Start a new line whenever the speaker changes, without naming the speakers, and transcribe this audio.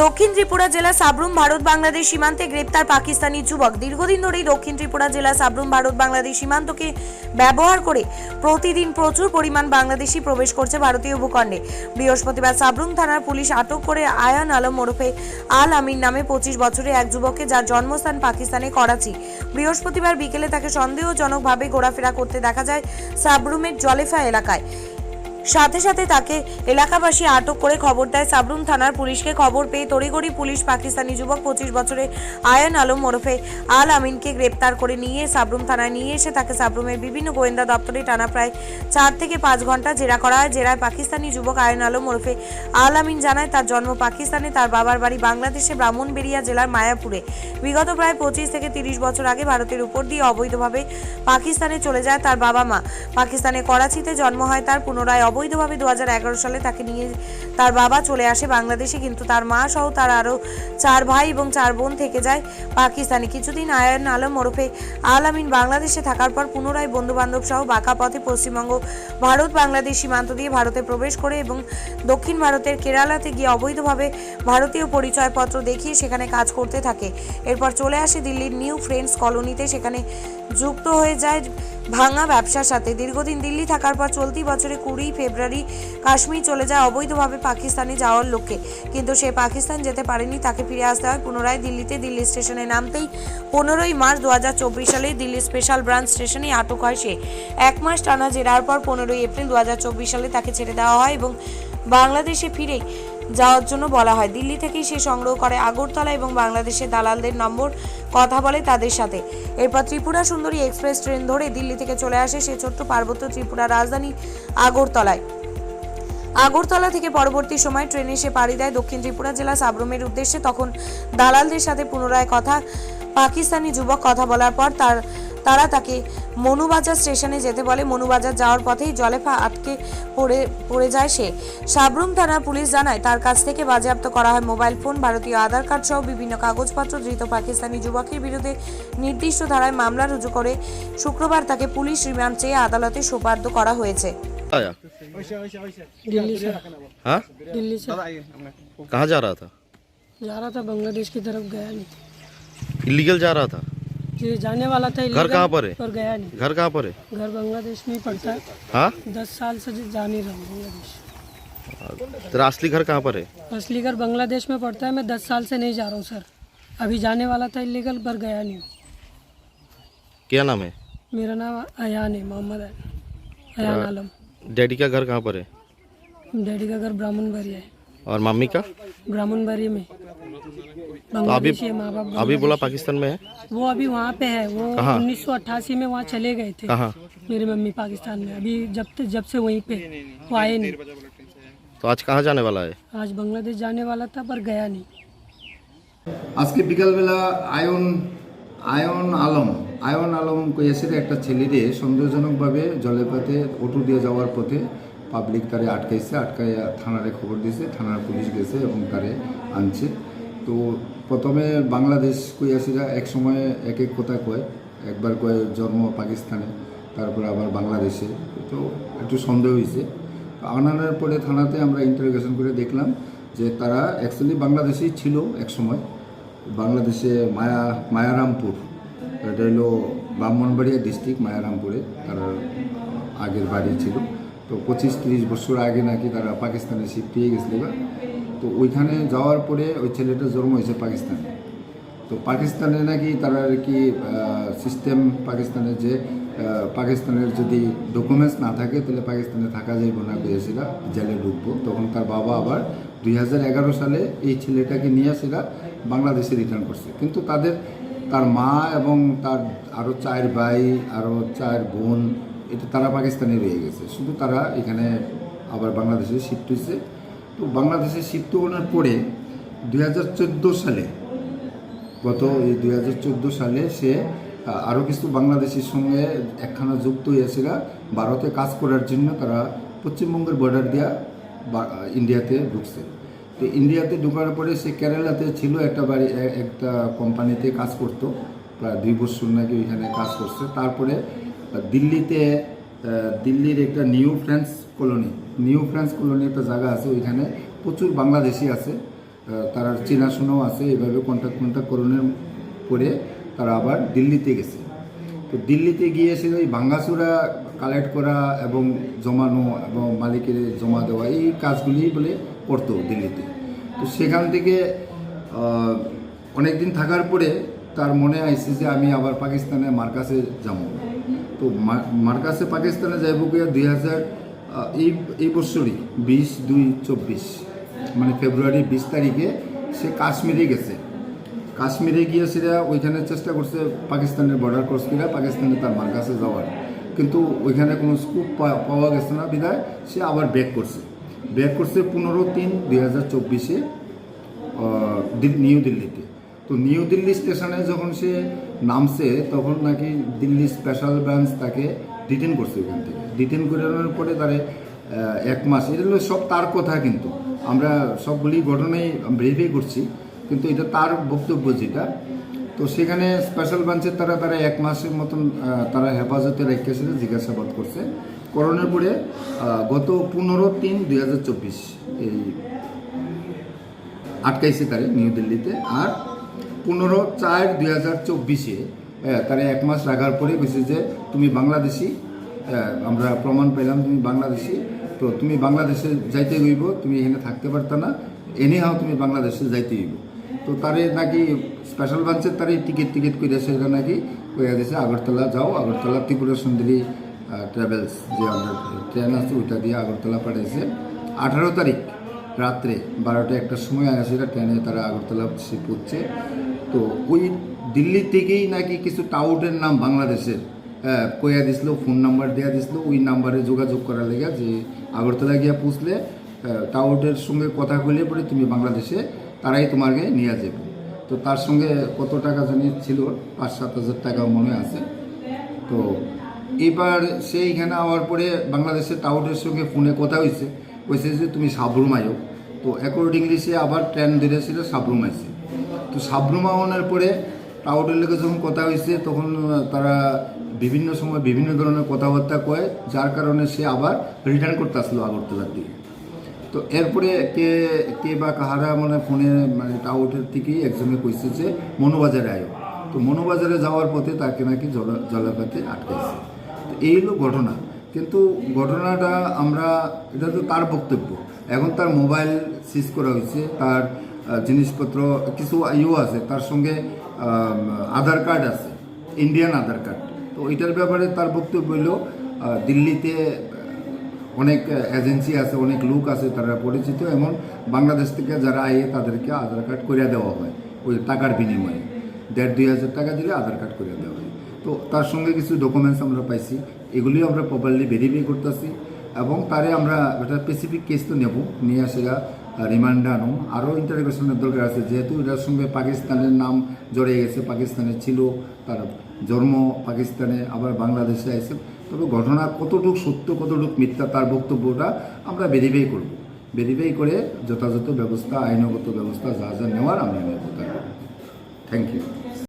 দক্ষিণ ত্রিপুরা জেলা সাবরুম ভারত বাংলাদেশ সীমান্তে গ্রেপ্তার পাকিস্তানি যুবক। দীর্ঘদিন ধরেই দক্ষিণ ত্রিপুরা জেলা সাবরুম ভারত বাংলাদেশ সীমান্তকে ব্যবহার করে প্রতিদিন প্রচুর পরিমাণ বাংলাদেশি প্রবেশ করছে ভারতীয় ভূখণ্ডে। বৃহস্পতিবার সাবরুম থানার পুলিশ আটক করে আয়ান আলম ওরফে আল আমিন নামে পঁচিশ বছরের এক যুবককে, যার জন্মস্থান পাকিস্তানে করাচি। বৃহস্পতিবার বিকেলে তাকে সন্দেহজনকভাবে ঘোরাফেরা করতে দেখা যায় সাবরুমের জলেফা এলাকায়। সাথে সাথে তাকে এলাকাবাসী আটক করে খবর দেয়। সাবরুম থানার পুলিশকে খবর পেয়ে তড়িঘড়ি পুলিশ পাকিস্তানি যুবক পঁচিশ বছরে আয়ন আলম ওরফে আল আমিনকে গ্রেপ্তার করে নিয়ে সাবরুম থানায় নিয়ে এসে তাকে সাবরুমের বিভিন্ন গোয়েন্দা দপ্তরে টানা প্রায় চার থেকে পাঁচ ঘণ্টা জেরা করা হয়। জেরায় পাকিস্তানি যুবক আয়ন আলম ওরফে আল আমিন জানায়, তার জন্ম পাকিস্তানে, তার বাবার বাড়ি বাংলাদেশে ব্রাহ্মণবেড়িয়া জেলার মায়াপুরে। বিগত প্রায় পঁচিশ থেকে তিরিশ বছর আগে ভারতের উপর দিয়ে অবৈধভাবে পাকিস্তানে চলে যায় তার বাবা মা। পাকিস্তানে করাচিতে জন্ম হয়, তার পুনরায় অবৈধভাবে দু হাজার এগারো সালে তাকে নিয়ে তার বাবা চলে আসে বাংলাদেশে, কিন্তু তার মা সহ তার আরও চার ভাই এবং চার বোন থেকে যায় পাকিস্তানে। কিছুদিন আয়ন আলম ওরফে আল আমিন বাংলাদেশে থাকার পর পুনরায় বন্ধুবান্ধব সহ বাঁকা পথে পশ্চিমবঙ্গ, ভারত, বাংলাদেশ সীমান্ত দিয়ে ভারতে প্রবেশ করে এবং দক্ষিণ ভারতের কেরালাতে গিয়ে অবৈধভাবে ভারতীয় পরিচয়পত্র দেখিয়ে সেখানে কাজ করতে থাকে। এরপর চলে আসে দিল্লির নিউ ফ্রেন্ডস কলোনিতে, সেখানে যুক্ত হয়ে যায় ভাঙা ব্যবসার সাথে। দীর্ঘদিন দিল্লি থাকার পর চলতি বছরে কুড়ি ফেব্রুয়ারি কাশ্মীর চলে যায়। অবৈধভাবে পাকিস্তানে যাওয়ার লক্ষ্যে। কিন্তু সে পাকিস্তান যেতে পারেনি, তাকে ফিরে আসতে হয় পুনরায় দিল্লিতে। দিল্লি স্টেশনে নামতেই পনেরোই মার্চ দু সালে দিল্লি স্পেশাল ব্রাঞ্চ স্টেশনে আটক হয় সে। এক মাস টানা জেরার পর পনেরোই এপ্রিল দু হাজার চব্বিশ সালে তাকে ছেড়ে দেওয়া হয় এবং বাংলাদেশে ফিরে যাওয়ার জন্য বলা হয়। দিল্লি থেকেই সে সংগ্রহ করে আগরতলা এবং বাংলাদেশের দালালদের নম্বর কথা বলে তাদের সাথে। এরপর ত্রিপুরা সুন্দরী এক্সপ্রেস ট্রেন ধরে দিল্লি থেকে চলে আসে সে ছোট্ট পার্বত্য ত্রিপুরা রাজধানী আগরতলায়। আগরতলা থেকে পরবর্তী সময় ট্রেনে সে পাড়ি দেয় দক্ষিণ ত্রিপুরা জেলা সাবরুমের উদ্দেশ্যে। তখন দালালদের সাথে পুনরায় কথা, পাকিস্তানি যুবক কথা বলার পর তার তারা তাকে মনুবাজার স্টেশনে যেতে বলে মনুবাজার যাওয়ার পথেই জলেফা আটকে পড়ে পড়ে যায় সে সাবরুম থানার পুলিশ জানায় তার কাছ থেকে বাজেয়াপ্ত করা হয় মোবাইল ফোন ভারতীয় আধার কার্ড সহ বিভিন্ন কাগজপত্র ধৃত পাকিস্তানি যুবকের বিরুদ্ধে নির্দিষ্ট ধারায় মামলা রুজু করে শুক্রবার তাকে পুলিশ রিমান্ড চেয়ে আদালতে সোপার্দ করা হয়েছে
आया
दिल्ली से
हाँ
दिल्ली से
कहाँ जा रहा था
जा रहा था बांग्लादेश की तरफ गया नहीं
इलीगल जा रहा था
ये जाने वाला था
घर कहाँ पर है?
पर गया नहीं।
घर कहाँ पर है?
घर बांग्लादेश में ही पड़ता है।
हाँ?
दस साल से जा नहीं रहा हूँ बांग्लादेश।
तेरा असली घर कहाँ पर है?
असली घर बांग्लादेश में पड़ता है। मैं दस साल से नहीं जा रहा हूँ सर। अभी जाने वाला था इलीगल पर गया नहीं
क्या नाम है?
मेरा नाम अयान है मोहम्मद अयान। आलम।
डैडी का घर कहाँ पर है?
डैडी का घर ब्राह्मण बारी है।
और मम्मी का
ब्राह्मण बारी में
तो अभी
बांग्लादेशी है माँ बाप
अभी बोला पाकिस्तान में है
वो अभी वहाँ पे है वो
कहाँ?
उन्नीस में वहाँ चले गए थे
कहाँ
मेरी मम्मी पाकिस्तान में अभी जब जब से वहीं पे वो आए नहीं
तो आज कहाँ जाने वाला है
आज बांग्लादेश जाने वाला था पर गया नहीं
আজকে বিকালবেলা আয়ন আয়ন আলম আয়ন আলম কৈয়াসের একটা ছেলেরে সন্দেহজনকভাবে জলের পথে অটো দিয়ে যাওয়ার পথে পাবলিক তারে আটকাইছে, আটকাইয়া থানারে খবর দিয়েছে থানার পুলিশ গেছে এবং তারে আনছে। তো প্রথমে বাংলাদেশ কৈয়াসিরা এক সময় এক এক কথা কয়, একবার কয় জন্ম পাকিস্তানে, তারপর আবার বাংলাদেশে। তো একটু সন্দেহ হয়েছে আনানোর পরে থানাতে আমরা ইন্টারোগেশন করে দেখলাম যে তারা অ্যাকচুয়ালি বাংলাদেশেই ছিল এক সময়। বাংলাদেশে মায়া, মায়ারামপুর, এটা হলো ব্রাহ্মণবাড়িয়া ডিস্ট্রিক্ট মায়ারামপুরে তার আগের বাড়ি ছিল। তো পঁচিশ, তিরিশ বছর আগে নাকি তারা পাকিস্তানে শিফট হয়ে গেছিল। তো ওইখানে যাওয়ার পরে ওই ছেলেটা জন্ম হয়েছে পাকিস্তানে। তো পাকিস্তানে নাকি তারা আর কি সিস্টেম পাকিস্তানের যে পাকিস্তানের যদি ডকুমেন্টস না থাকে, তাহলে পাকিস্তানে থাকা যাইব না পেয়েছিল জেলে ঢুকবো। তখন তার বাবা আবার দুই হাজার এগারো সালে এই ছেলেটাকে নিয়ে সেরা বাংলাদেশে রিটার্ন করছে। কিন্তু তাদের, তার মা এবং তার আরও চার ভাই আরও চার বোন এটা তারা পাকিস্তানে রয়ে গেছে। শুধু তারা এখানে আবার বাংলাদেশে শিফট হয়েছে। তো বাংলাদেশে শিফট হওয়ার পরে দুই হাজার চোদ্দ সালে, গত এই দুই হাজার চোদ্দ সালে সে আরও কিছু বাংলাদেশের সঙ্গে একখানা যুক্ত হয়েছিল। ভারতে কাজ করার জন্য তারা পশ্চিমবঙ্গের বর্ডার দিয়া ইন্ডিয়াতে ঢুকছে। তো ইন্ডিয়াতে ঢোকার পরে সে কেরালাতে ছিল একটা বাড়ি একটা কোম্পানিতে কাজ করতো। প্রায় দুই বছর নাকি ওইখানে কাজ করছে। তারপরে দিল্লিতে দিল্লির একটা new friends colony. New friends colony একটা জায়গা আছে ওইখানে। প্রচুর বাংলাদেশি আছে। তারা চেনাশোনাও আছে। এভাবে কন্ট্যাক্ট কন্ট্যাক্ট করণের করে তারা আবার দিল্লিতে গেছে। তো দিল্লিতে গিয়ে সে ওই ভাঙ্গাচুরা কালেক্ট করা এবং জমানো এবং মালিকের জমা দেওয়া, এই কাজগুলি বলে করতো দিল্লিতে। তো সেখান থেকে অনেক দিন থাকার পরে তার মনে আইছে যে আমি আবার পাকিস্তানে মার্কাসে যাব। তো মার্কাসে পাকিস্তানে যাইব গিয়ে দুই হাজার এই এই বছরই বিশ দুই চব্বিশ মানে ফেব্রুয়ারি বিশ তারিখে সে কাশ্মীরে গেছে। কাশ্মীরে গিয়ে সেটা ওইখানে চেষ্টা করছে পাকিস্তানের বর্ডার ক্রস করে পাকিস্তানে তার মার্কাসে যাওয়ার। কিন্তু ওইখানে কোনো স্কুপ পাওয়া গেছে না, বিধায় সে আবার ব্যাক করছে। ব্যাক করছে পনেরো তিন দুই হাজার চব্বিশে নিউ দিল্লিতে। তো নিউ দিল্লি স্টেশনে যখন সে নামছে, তখন নাকি দিল্লি স্পেশাল ব্রাঞ্চ তাকে ডিটেন করছে ওইখান থেকে। ডিটেন করানোর পরে তারে এক মাস, এটা সব তার কথা কিন্তু। আমরা সবগুলি ঘটনাই ভেরিফাই করছি, কিন্তু এটা তার বক্তব্য যেটা। তো সেখানে স্পেশাল ব্রাঞ্চের তারা তারা এক মাসের মতন তারা হেফাজতে রেখেছিল জিজ্ঞাসাবাদ করছে। করোনার পরে গত পনেরো তিন দুই হাজার চব্বিশ এই আটকাইছে তারে নিউ দিল্লিতে। আর পনেরো চার দুই হাজার চব্বিশে তারা এক মাস রাখার পরে কইছে যে তুমি বাংলাদেশি আহ, আমরা প্রমাণ পেলাম তুমি বাংলাদেশি। তো তুমি বাংলাদেশে যাইতে হইব তুমি এখানে থাকতে পারত না এনে হাও তুমি বাংলাদেশে যাইতে হইব। তো তারে নাকি স্পেশাল ব্রাঞ্চের তারে টিকিট টিকিট করে সেটা নাকি কইয়া দিয়েছে আগরতলা যাও আগরতলা ত্রিপুরা সুন্দরী ট্রাভেলস যে আমরা ট্রেন আছে ওইটা দিয়ে আগরতলা পাঠাইছে। আঠারো তারিখ রাত্রে বারোটা একটার সময় আসিরা ট্রেনে তারা আগরতলা সে পড়ছে তো ওই দিল্লি থেকেই নাকি কিছু টাউটের নাম বাংলাদেশের কইয়া দিছিল, ফোন নাম্বার দেওয়া দিছিল, ওই নাম্বারে যোগাযোগ করার লেগে যে আগরতলা গিয়া পুষলে টাউটের সঙ্গে কথা কইলে পরে তুমি বাংলাদেশে, তারাই তোমাকে নিয়ে যাবে তো তার সঙ্গে কত টাকা জানি ছিল পাঁচ সাত হাজার টাকা মনে আছে। তো এবার সে এখানে আওয়ার পরে বাংলাদেশের টাউটের সঙ্গে ফোনে কথা হয়েছে কইছে যে তুমি সাবরুম আয়ো তো অ্যাকর্ডিংলি সে আবার ট্রেন ধরেছিল সাবরুম আইছে। তো সাবরুম আওয়ানোর পরে টাউটের লোকের যখন কথা হয়েছে তখন তারা বিভিন্ন সময় বিভিন্ন ধরনের কথাবার্তা কয়, যার কারণে সে আবার রিটার্ন করতে আসলো আগরতলার দিকে। তো এরপরে কে কে বা কাহারা মানে ফোনে মানে টাউটের থেকেই একজনে কইছে যে, মনোবাজারে আয়ো। তো মনোবাজারে যাওয়ার পথে তাকে নাকি জলা- জলাপাতে আটকাইছে। তো এই হলো ঘটনা। কিন্তু ঘটনাটা আমরা, এটা তো তার বক্তব্য। এখন তার মোবাইল সিজ করা হয়েছে তার জিনিসপত্র, কিছু ইও আছে, তার সঙ্গে আধার কার্ড আছে ইন্ডিয়ান আধার কার্ড। তো এটার ব্যাপারে তার বক্তব্য হইল দিল্লিতে অনেক এজেন্সি আছে, অনেক লোক আছে, তারা পরিচিত, এমন বাংলাদেশ থেকে যারা আয়ে তাদেরকে আধার কার্ড করে দেওয়া হয়, ওই টাকার বিনিময়ে। দেড়, দুই হাজার টাকা দিলে আধার কার্ড করে দেওয়া হয়। তো তার সঙ্গে কিছু ডকুমেন্টস আমরা পাইছি এগুলিও আমরা প্রপারলি ভেরিফাই করতেছি, এবং তারে আমরা একটা স্পেসিফিক কেস তো নেব, নিয়ে সেটা রিমান্ডে আনো। আরও ইন্টারগ্রেশনের দরকার আছে, যেহেতু এটার সঙ্গে পাকিস্তানের নাম জড়িয়ে গেছে, পাকিস্তানে ছিল, তার জন্ম পাকিস্তানে, আবার বাংলাদেশে আছে তবে ঘটনা কতটুকু সত্য, কতটুকু মিথ্যা, তার বক্তব্যটা আমরা ভেরিফাই করব। ভেরিফাই করে যথাযথ ব্যবস্থা, আইনগত ব্যবস্থা যা যা নেওয়ার আমরা নেব থ্যাংক ইউ